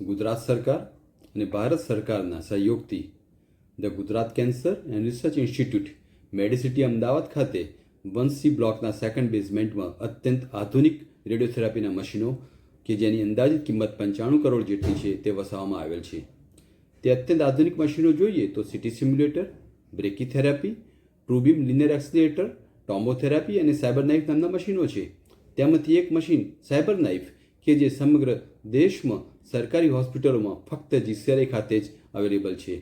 ગુજરાત સરકાર અને ભારત સરકારના સહયોગથી the Gujarat cancer and research institute medicity Ahmedabad ખાતે વનસી બ્લોકના સેકન્ડ બેઝમેન્ટમાં અત્યંત આધુનિક રેડિયોથેરાપીના મશીનો કે જેની અંદાજિત કિંમત પંચાણું કરોડ જેટલી છે તે વસાવવામાં આવેલ છે. તે અત્યંત આધુનિક મશીનો જોઈએ તો CT simulator brachytherapy TrueBeam linear accelerator, tomotherapy અને સાયબર નાઇફ નામના મશીનો છે. તેમાંથી એક મશીન સાયબર નાઇફ કે જે સમગ્ર દેશમાં સરકારી હોસ્પિટલોમાં ફક્ત જીસીઆરઆઈ ખાતે જ અવેલેબલ છે.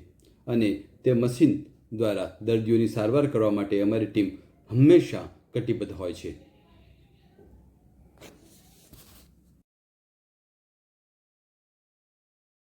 અને તે મશીન દ્વારા દર્દીઓની સારવાર કરવા માટે અમારી ટીમ હંમેશા કટિબદ્ધ હોય છે.